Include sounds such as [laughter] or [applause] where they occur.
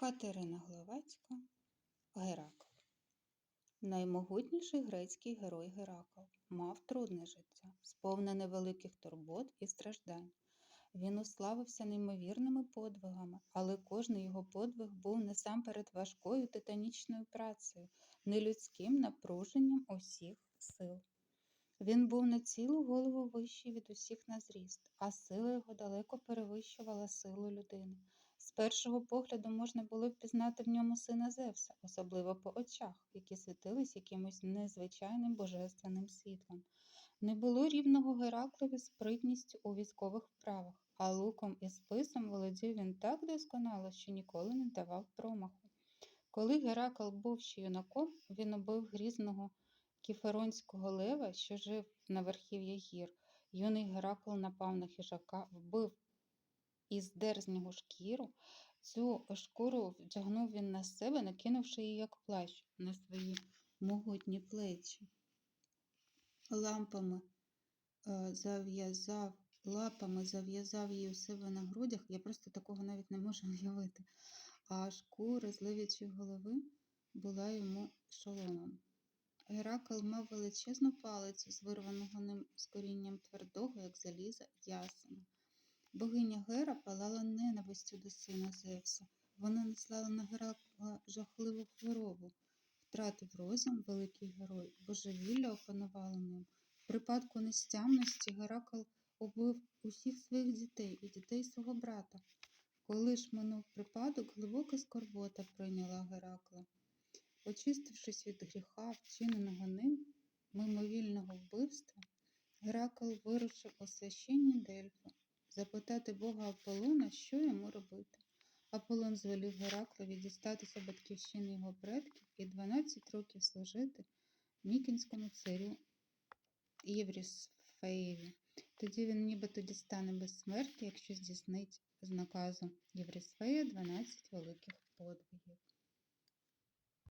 Катерина Гловацька Геракл Наймогутніший грецький герой Геракл мав трудне життя, сповнене великих турбот і страждань. Він уславився неймовірними подвигами, але кожний його подвиг був насамперед важкою титанічною працею, нелюдським напруженням усіх сил. Він був на цілу голову вищий від усіх на зріст, а сила його далеко перевищувала силу людини. З першого погляду можна було впізнати в ньому сина Зевса, особливо по очах, які світились якимось незвичайним божественним світлом. Не було рівного Гераклові спритністю у військових вправах, а луком і списом володів він так досконало, що ніколи не давав промаху. Коли Геракл був ще юнаком, він убив грізного кіферонського лева, що жив на верхів'я гір. Юний Геракл напав на хижака, вбив і здер з нього шкіру. Цю шкуру вдягнув він на себе, накинувши її як плащ на свої могутні плечі. Лампами е, зав'язав, лапами зав'язав її у себе на грудях. Я просто такого навіть не можу [laughs] уявити. А шкура з лев'ячої голови була йому шоломом. Геракл мав величезну палицю з вирваного ним з корінням твердого, як заліза, ясена. Богиня Гера палала ненавистю до сина Зевса. Вона наслала на Геракла жахливу хворобу. Втратив розум великий герой, божевілля опанувало ним. В припадку нестямності Геракл убив усіх своїх дітей і дітей свого брата. Коли ж минув припадок, глибока скорбота прийняла Геракла. Очистившись від гріха, вчиненого ним, мимовільного вбивства, Геракл вирушив у священні Дельфи запитати Бога Аполлона, що йому робити. Аполлон звелів Гераклові дістатися батьківщини його предків і 12 років служити Мікінському царю Єврісфеєві. Тоді він нібито дістане безсмертя, якщо здійснить з наказу Єврісфея 12 великих подвигів.